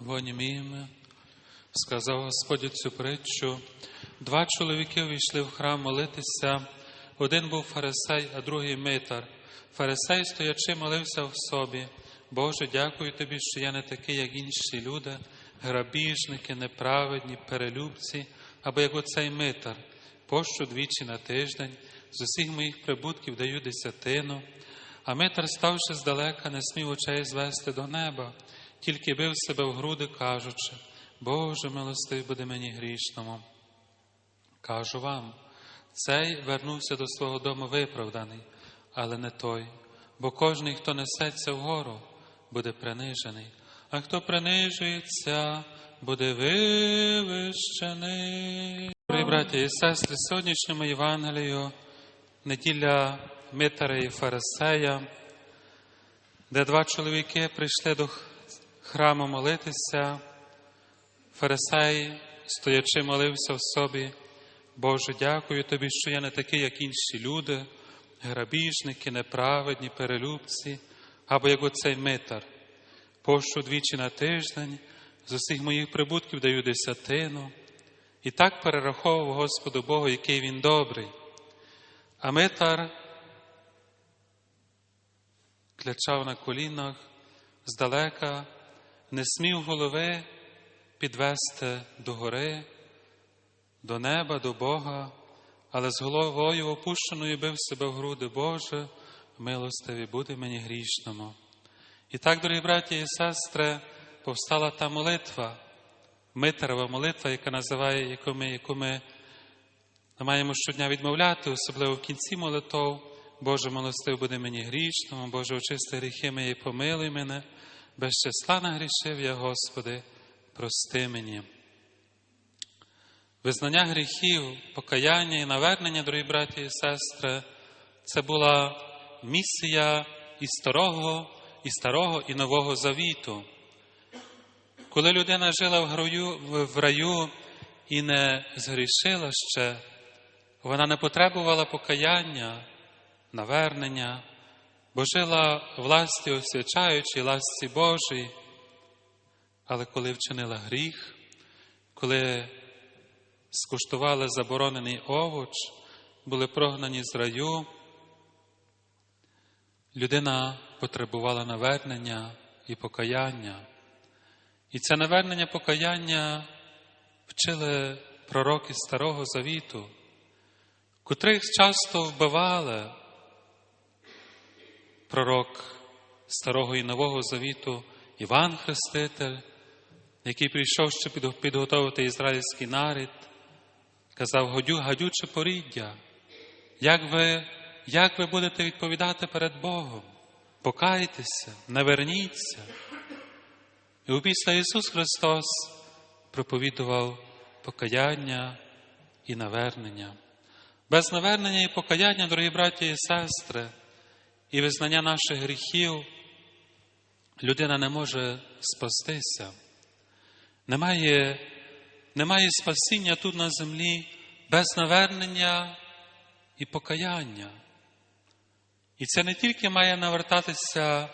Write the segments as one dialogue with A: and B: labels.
A: Воніміємо, сказав Господь цю притчу. Два чоловіки війшли в храм молитися. Один був фарисей, а другий митар. Фарисей, стоячи, молився в собі. Боже, дякую тобі, що я не такий, як інші люди, грабіжники, неправедні, перелюбці, або як оцей митар. Пощу двічі на тиждень, з усіх моїх прибутків даю десятину. А митар, ставши здалека, не смів очей звести до неба, тільки бив себе в груди, кажучи, Боже, милостивий буде мені грішному. Кажу вам, цей вернувся до свого дому виправданий, але не той, бо кожний, хто несеться вгору, буде принижений, а хто принижується, буде вивищений. Дорогі браті і сестри, сьогоднішньому Євангелію, неділя Митара і Фарисея, де два чоловіки прийшли до храму молитися, Фарисей, стоячи, молився в собі. Боже, дякую тобі, що я не такий, як інші люди, грабіжники, неправедні, перелюбці, або як оцей митар. Пощу двічі на тиждень, з усіх моїх прибутків даю десятину. І так перераховував Господу Богу, який він добрий. А митар клячав на колінах здалека, не смів голови підвести до гори, до неба, до Бога, але з головою опущеною бив себе в груди, Боже, милостиві, буде мені грішному. І так, дорогі браті і сестри, повстала та молитва, Митарова молитва, яка називає, яку ми, яку ми маємо щодня відмовляти, особливо в кінці молитов. Боже, милостив буде мені грішному, Боже, очисти гріхи мої, помилуй мене, без числа нагрішив я, Господи, прости мені. Визнання гріхів, покаяння і навернення, дорогі браті і сестри, це була місія і старого, і старого, і нового завіту. Коли людина жила в, грою, в раю і не згрішила ще, вона не потребувала покаяння, навернення, бо жила в ласті освячаючій, ласті Божій. Але коли вчинила гріх, коли скуштували заборонений овоч, були прогнані з раю, людина потребувала навернення і покаяння. І це навернення покаяння вчили пророки Старого Завіту, котрих часто вбивали пророк Старого і Нового Завіту Іван Хреститель, який прийшов, щоб підготовити ізраїльський нарід, казав Годю, гадюче поріддя, як ви, як ви будете відповідати перед Богом? Покайтеся, не верніться. І опісля Ісус Христос проповідував покаяння і навернення. Без навернення і покаяння, дорогі браті і сестри, і визнання наших гріхів людина не може спастися. Немає, немає спасіння тут на землі без навернення і покаяння. І це не тільки має навертатися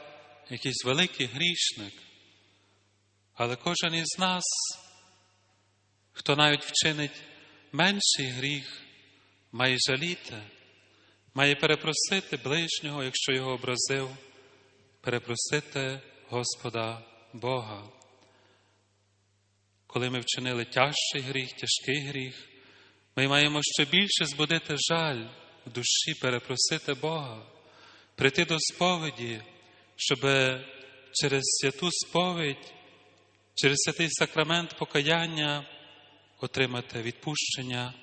A: якийсь великий грішник, але кожен із нас, хто навіть вчинить менший гріх, має жаліти, має перепросити ближнього, якщо його образив, перепросити Господа Бога. Коли ми вчинили тяжчий гріх, тяжкий гріх, ми маємо ще більше збудити жаль в душі, перепросити Бога, прийти до сповіді, щоб через святу сповідь, через святий сакрамент покаяння отримати відпущення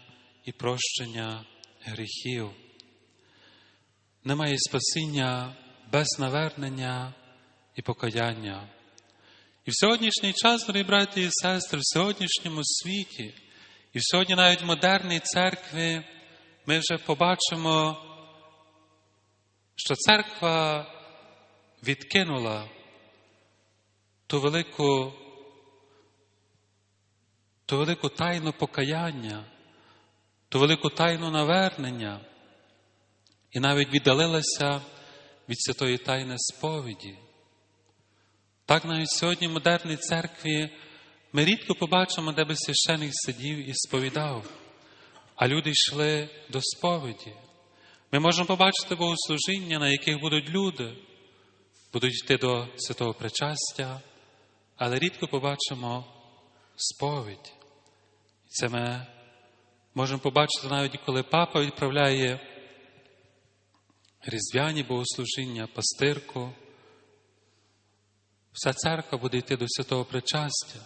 A: і прощення гріхів. Немає спасіння без навернення і покаяння. І в сьогоднішній час, дорогі браті і сестри, в сьогоднішньому світі, і сьогодні навіть в модерній церкві ми вже побачимо, що церква відкинула ту велику, ту велику тайну покаяння, ту велику тайну навернення, і навіть віддалилася від святої тайни сповіді. Так навіть сьогодні в модерній церкві ми рідко побачимо, де би священик сидів і сповідав, а люди йшли до сповіді. Ми можемо побачити богослужіння, на яких будуть люди, будуть йти до святого причастя, але рідко побачимо сповідь. Це ми можемо побачити навіть коли папа відправляє різдвяні богослужіння, пастирку. Вся церква буде йти до святого причастя.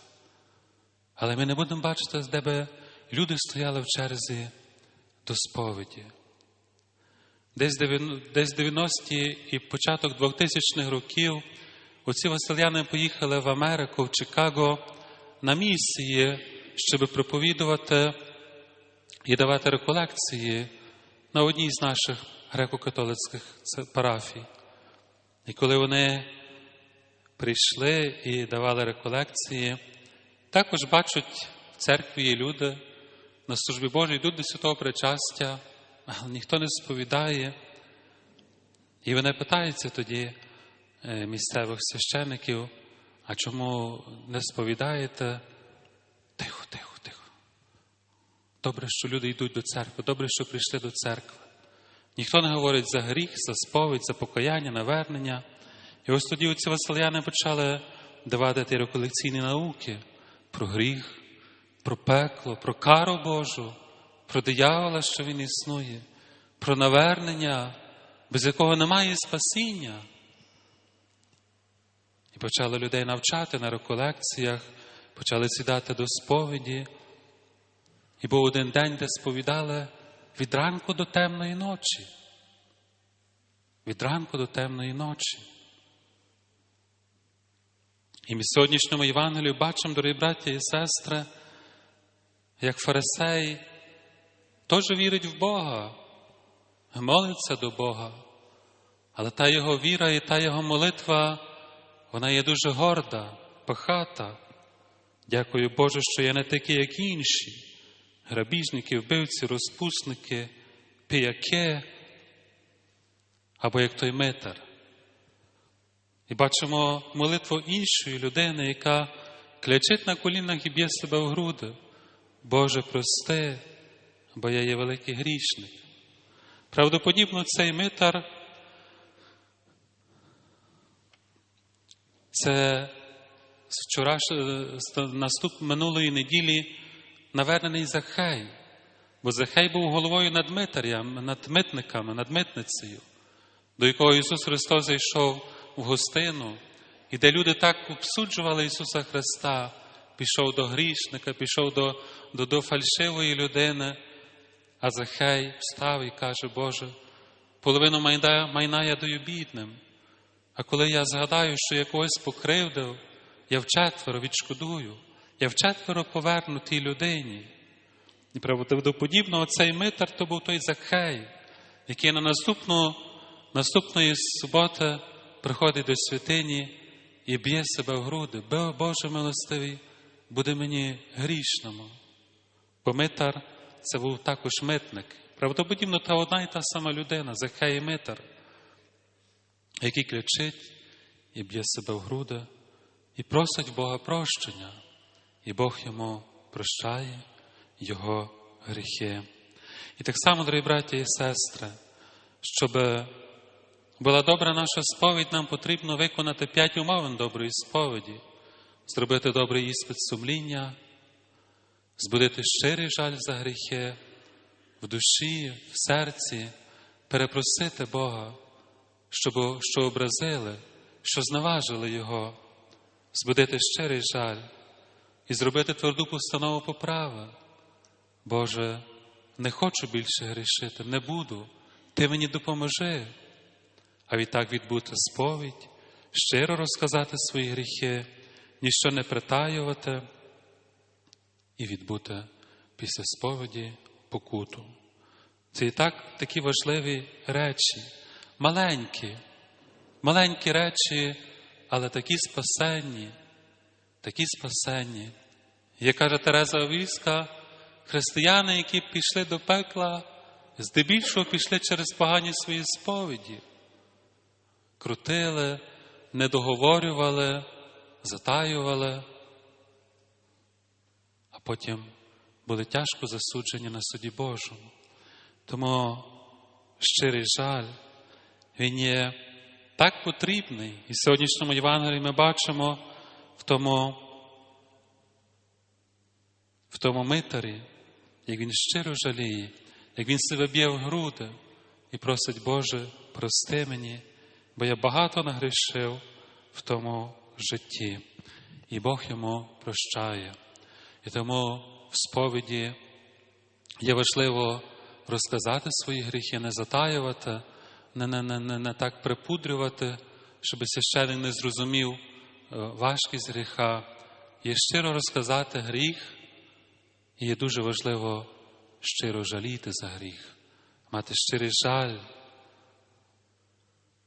A: Але ми не будемо бачити, де би люди стояли в черзі до сповіді. Десь 90-ті і початок 2000-х років оці васильяни поїхали в Америку, в Чикаго на місії, щоб проповідувати і давати реколекції на одній з наших греко-католицьких парафій. І коли вони прийшли і давали реколекції, також бачать в церкві люди на службі Божій, йдуть до святого причастя, але ніхто не сповідає. І вони питаються тоді е, місцевих священиків, а чому не сповідаєте? Тихо, тихо, тихо. Добре, що люди йдуть до церкви, добре, що прийшли до церкви. Ніхто не говорить за гріх, за сповідь, за покаяння, навернення. І ось тоді ці васильяни почали давати ті реколекційні науки про гріх, про пекло, про кару Божу, про диявола, що він існує, про навернення, без якого немає спасіння. І почали людей навчати на реколекціях, почали сідати до сповіді. І був один день, де сповідали від ранку до темної ночі. Від ранку до темної ночі. І ми в сьогоднішньому Євангелію бачимо, дорогі браті і сестри, як фарисей теж вірить в Бога, молиться до Бога, але та його віра і та його молитва, вона є дуже горда, пахата. Дякую Боже, що я не такий, як інші грабіжники, вбивці, розпусники, пияки, або як той митар. І бачимо молитву іншої людини, яка клячить на колінах і б'є себе в груди. Боже, прости, бо я є великий грішник. Правдоподібно, цей митар це вчора наступ минулої неділі навернений Захей, бо Захей був головою над митарям, над митниками, над митницею, до якого Ісус Христос зайшов в гостину, і де люди так обсуджували Ісуса Христа, пішов до грішника, пішов до, до, до фальшивої людини, а Захей встав і каже, Боже, половину майна, майна я даю бідним. А коли я згадаю, що я когось покривдив, я вчетверо відшкодую, я вчетверо поверну тій людині. І правдоподібно оцей митар то був той Захей, який на наступну, наступної суботи приходить до святині і б'є себе в груди. Боже милостивий, буде мені грішному. Бо митар це був також митник. Правдоподібно та одна і та сама людина, Захей і митар, який кричить і б'є себе в груди, і просить Бога прощення, і Бог йому прощає його гріхи. І так само, дорогі браті і сестри, щоб була добра наша сповідь, нам потрібно виконати п'ять умовин доброї сповіді, зробити добрий іспит сумління, збудити щирий жаль за гріхи в душі, в серці, перепросити Бога, щоб, що образили, що зневажили Його, збудити щирий жаль і зробити тверду постанову поправи. Боже, не хочу більше грішити, не буду, Ти мені допоможи а відтак відбути сповідь, щиро розказати свої гріхи, ніщо не притаювати і відбути після сповіді покуту. Це і так такі важливі речі, маленькі, маленькі речі, але такі спасенні, такі спасенні. Як каже Тереза Овільська, християни, які пішли до пекла, здебільшого пішли через погані свої сповіді крутили, не договорювали, затаювали, а потім були тяжко засуджені на суді Божому. Тому щирий жаль, він є так потрібний. І в сьогоднішньому Євангелії ми бачимо в тому, в тому митарі, як він щиро жаліє, як він себе б'є в груди і просить, Боже, прости мені, бо я багато нагрішив в тому житті, і Бог йому прощає. І тому в сповіді є важливо розказати свої гріхи, не затаювати, не, не, не, не, так припудрювати, щоб священик не зрозумів важкість гріха. Є щиро розказати гріх, і є дуже важливо щиро жаліти за гріх, мати щирий жаль.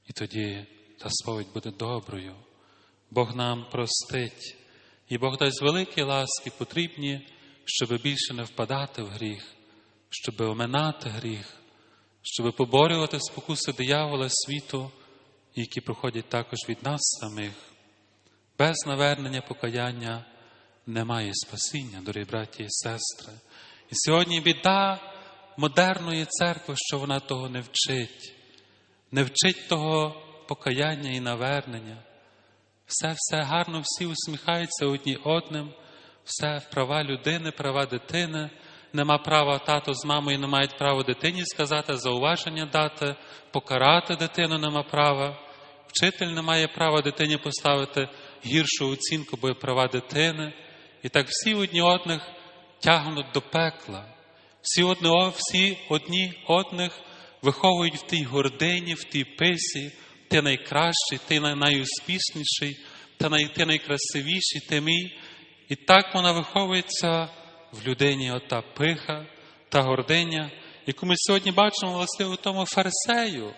A: І тоді та сповідь буде доброю. Бог нам простить, і Бог дасть великі ласки, потрібні, щоб більше не впадати в гріх, щоб оминати гріх, щоб поборювати спокуси диявола світу, які проходять також від нас самих. Без навернення покаяння немає спасіння, дорогі браті і сестри. І сьогодні біда модерної церкви, що вона того не вчить, не вчить того покаяння і навернення. Все, все гарно, всі усміхаються одні одним, все права людини, права дитини. Нема права тато з мамою не мають права дитині сказати, зауваження дати, покарати дитину нема права. Вчитель не має права дитині поставити гіршу оцінку, бо права дитини. І так всі одні одних тягнуть до пекла. Всі одні, всі одні одних виховують в тій гордині, в тій писі, ти найкращий, ти найуспішніший, ти, най, ти найкрасивіший, ти мій. І так вона виховується в людині ота пиха та гординя, яку ми сьогодні бачимо власне у тому фарисею,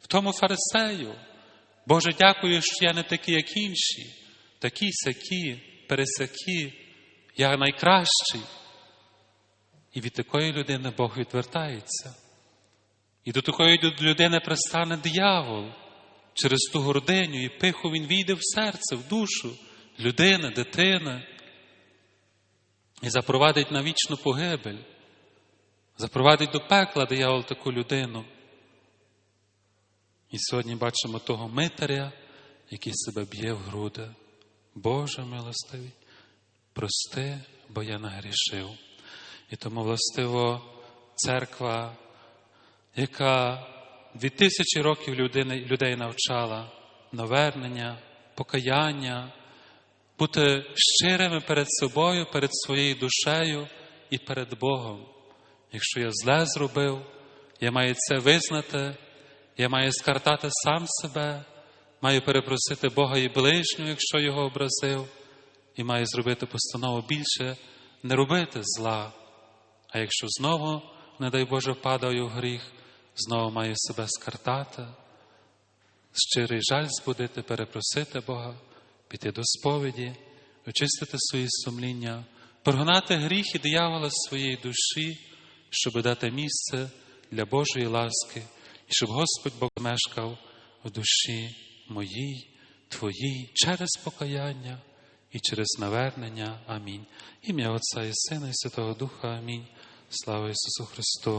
A: в тому фарисею. Боже, дякую, що я не такий, як інші, такі сякі, пересякі, я найкращий. І від такої людини Бог відвертається. І до такої людини пристане диявол. Через ту гординю і пиху він війде в серце, в душу людини, дитини і запровадить на вічну погибель, запровадить до пекла диявол таку людину. І сьогодні бачимо того митаря, який себе б'є в груди. Боже милостивий, прости, бо я нагрішив. І тому, властиво, церква, яка дві тисячі років людей навчала навернення, покаяння, бути щирими перед собою, перед своєю душею і перед Богом. Якщо я зле зробив, я маю це визнати, я маю скартати сам себе, маю перепросити Бога і ближнього, якщо його образив, і маю зробити постанову більше не робити зла. А якщо знову, не дай Боже, падаю в гріх, знову маю себе скартати, щирий жаль збудити, перепросити Бога, піти до сповіді, очистити свої сумління, прогнати гріх і диявола своєї душі, щоб дати місце для Божої ласки, і щоб Господь Бог мешкав в душі моїй, Твоїй, через покаяння і через навернення. Амінь. Ім'я Отця і Сина, і Святого Духа. Амінь. Слава Ісусу Христу!